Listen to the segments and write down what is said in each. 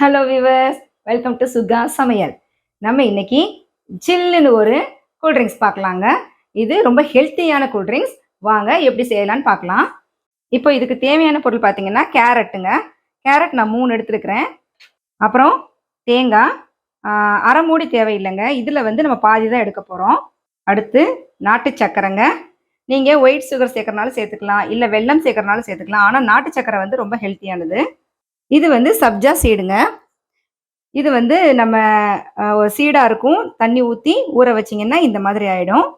Hello viewers welcome to Suga சமையல் நம்ம இன்னைக்கு ஜில்லுன்னு ஒரு கூல்ட்ரிங்க்ஸ் பார்க்கலாங்க. இது ரொம்ப ஹெல்த்தியான கூல்ட்ரிங்க்ஸ் வாங்க எப்படி செய்யலான்னு பார்க்கலாம். இப்போ இதுக்கு தேவையான பொருள் பார்த்தீங்கன்னா கேரட்டுங்க. கேரட் நான் மூணு எடுத்துருக்கிறேன். அப்புறம் தேங்காய். அரை மூடி தேவையில்லைங்க. இதில் வந்து நம்ம பாதி தான் எடுக்க போகிறோம் அடுத்து நாட்டு சக்கரைங்க. நீங்கள் ஒயிட் சுகர் சேர்க்கறனாலும் சேர்த்துக்கலாம். இல்லை வெல்லம் சேர்க்கறனாலும் சேர்த்துக்கலாம். ஆனால் நாட்டு சக்கரை வந்து ரொம்ப ஹெல்த்தியானது இது வந்து சப்ஜா சீடுங்க. இது வந்து நம்ம சீடாக இருக்கும். தண்ணி ஊற்றி ஊற வச்சிங்கன்னா இந்த மாதிரி ஆகிடும்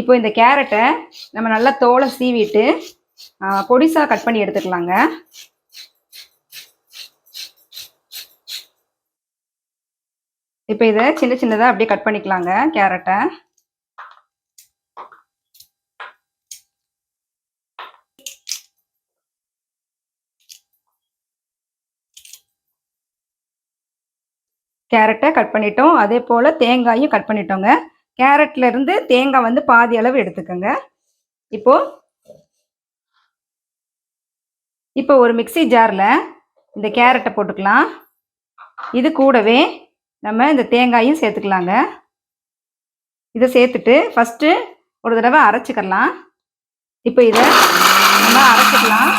இப்போ இந்த கேரட்டை நம்ம நல்லா தோலை சீவிட்டு பொடிசாக கட் பண்ணி எடுத்துக்கலாங்க. இப்போ இதை சின்ன சின்னதாக அப்படியே கட் பண்ணிக்கலாங்க கேரட்டை. கேரட்டை கட் பண்ணிட்டோம். அதே போல் தேங்காயும் கட் பண்ணிட்டோங்க. கேரட்ல இருந்து தேங்காய் வந்து பாதி அளவு எடுத்துக்கோங்க. இப்போ இப்போ ஒரு மிக்ஸி ஜாரில் இந்த கேரட்டை போட்டுக்கலாம். இது கூடவே நம்ம இந்த தேங்காயும் சேர்த்துக்கலாங்க. இதை சேர்த்துட்டு ஃபஸ்ட்டு ஒரு தடவை அரைச்சிக்கலாம். இப்போ இதை நம்ம அரைச்சிக்கலாம்.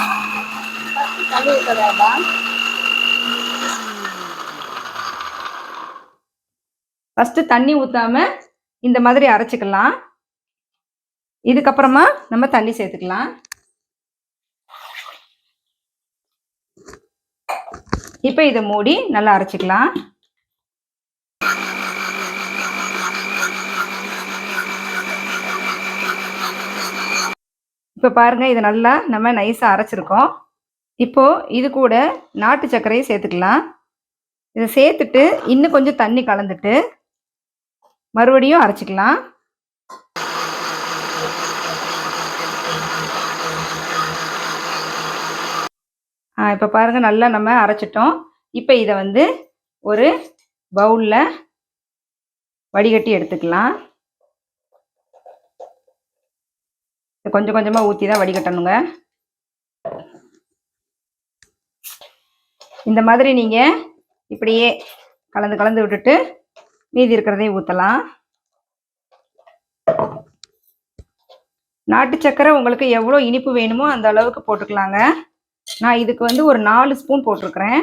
ஃபஸ்ட்டு தண்ணி ஊற்றாமல் ஊற்றாம இந்த மாதிரி அரைச்சிக்கலாம். இதுக்கப்புறமா நம்ம தண்ணி சேர்த்துக்கலாம். இப்போ இதை மூடி நல்லா அரைச்சிக்கலாம். இப்போ பாருங்கள் இது நல்லா நம்ம நைஸாக அரைச்சிருக்கோம். இப்போது இது கூட நாட்டு சர்க்கரையை சேர்த்துக்கலாம். இதை சேர்த்துட்டு இன்னும் கொஞ்சம் தண்ணி கலந்துட்டு மறுபடியும் அரைச்சிக்கலாம். இப்போ பாருங்கள் நல்லா நம்ம அரைச்சிட்டோம். இப்போ இதை வந்து ஒரு பவுலில் வடிகட்டி எடுத்துக்கலாம். இதை கொஞ்சம் கொஞ்சமாக ஊற்றி தான் வடிகட்டணுங்க. இந்த மாதிரி நீங்கள் இப்படியே கலந்து கலந்து விட்டுட்டு மீதி இருக்கிறதையும் ஊற்றலாம் நாட்டு சக்கரை உங்களுக்கு எவ்வளோ இனிப்பு வேணுமோ அந்த அளவுக்கு போட்டுக்கலாங்க. நான் இதுக்கு வந்து ஒரு நாலு ஸ்பூன் போட்டிருக்கிறேன்.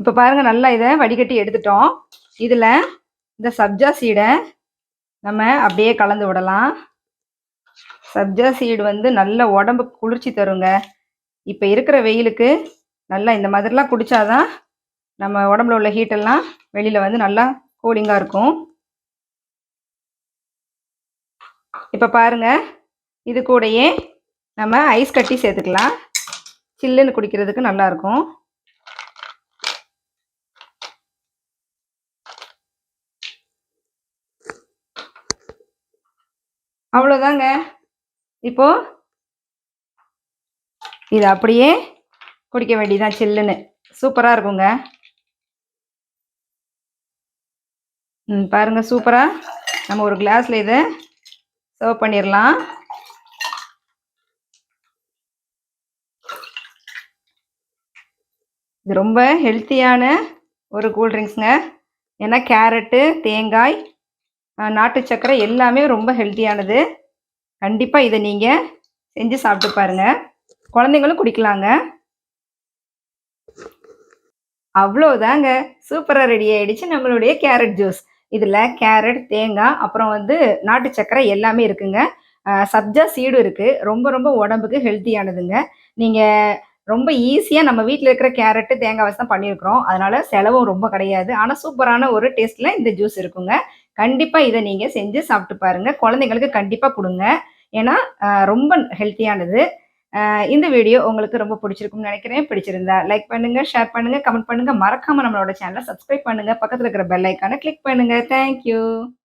இப்போ பாருங்க நல்லா இதை வடிகட்டி எடுத்துட்டோம். இதில் இந்த சப்ஜா சீடை நம்ம அப்படியே கலந்து விடலாம். சப்ஜா சீடு வந்து நல்ல உடம்புக்கு குளிர்ச்சி தருங்க. இப்போ இருக்கிற வெயிலுக்கு நல்லா இந்த மாதிரிலாம் குடித்தாதான் நம்ம உடம்புல உள்ள ஹீட்டெல்லாம் வெளியில் வந்து நல்லா கூலிங்காக இருக்கும். இப்போ பாருங்க இது கூடயே நம்ம ஐஸ் கட்டி சேர்த்துக்கலாம். சில்லுன்னு குடிக்கிறதுக்கு நல்லாயிருக்கும் அவ்வளோதாங்க. இப்போ இது அப்படியே குடிக்க வேண்டியதான் சில்லுன்னு. சூப்பராக இருக்குங்க. ம் பாருங்கள் சூப்பராக நம்ம ஒரு கிளாஸில் இதை சர்வ் பண்ணிடலாம் இது ரொம்ப ஹெல்த்தியான ஒரு கூல்ட்ரிங்க்ஸுங்க ஏன்னா கேரட்டு தேங்காய் நாட்டு சர்க்கரை எல்லாமே ரொம்ப ஹெல்த்தியானது கண்டிப்பாக இதை நீங்கள் செஞ்சு சாப்பிட்டு பாருங்க. குழந்தைங்களும் குடிக்கலாங்க. அவ்வளோதாங்க சூப்பராக ரெடி ஆகிடுச்சு நம்மளுடைய கேரட் ஜூஸ் இதில் கேரட் தேங்காய் அப்புறம் வந்து நாட்டு சர்க்கரை எல்லாமே இருக்குங்க. சப்ஜா சீடும் இருக்குது ரொம்ப ரொம்ப உடம்புக்கு ஹெல்த்தியானதுங்க நீங்கள் ரொம்ப ஈஸியாக நம்ம வீட்டில் இருக்கிற கேரட்டு தேங்காய் வச்சு தான் பண்ணியிருக்கிறோம். அதனால் செலவும் ரொம்ப கிடையாது. ஆனால் சூப்பரான ஒரு டேஸ்ட்டில் இந்த ஜூஸ் இருக்குங்க. கண்டிப்பாக இதை நீங்கள் செஞ்சு சாப்பிட்டு பாருங்கள் குழந்தைங்களுக்கு கண்டிப்பாக கொடுங்க. ஏன்னா ரொம்ப ஹெல்த்தியானது. இந்த வீடியோ உங்களுக்கு ரொம்ப பிடிச்சிருக்கும்னு நினைக்கிறேன். பிடிச்சிருந்தா லைக் பண்ணுங்கள் ஷேர் பண்ணுங்கள் கமெண்ட் பண்ணுங்கள் மறக்காமல் நம்மளோட சேனலை சப்ஸ்கிரைப் பண்ணுங்கள் பக்கத்தில் இருக்கிற பெல் ஐக்கானை கிளிக் பண்ணுங்கள் தேங்க்யூ.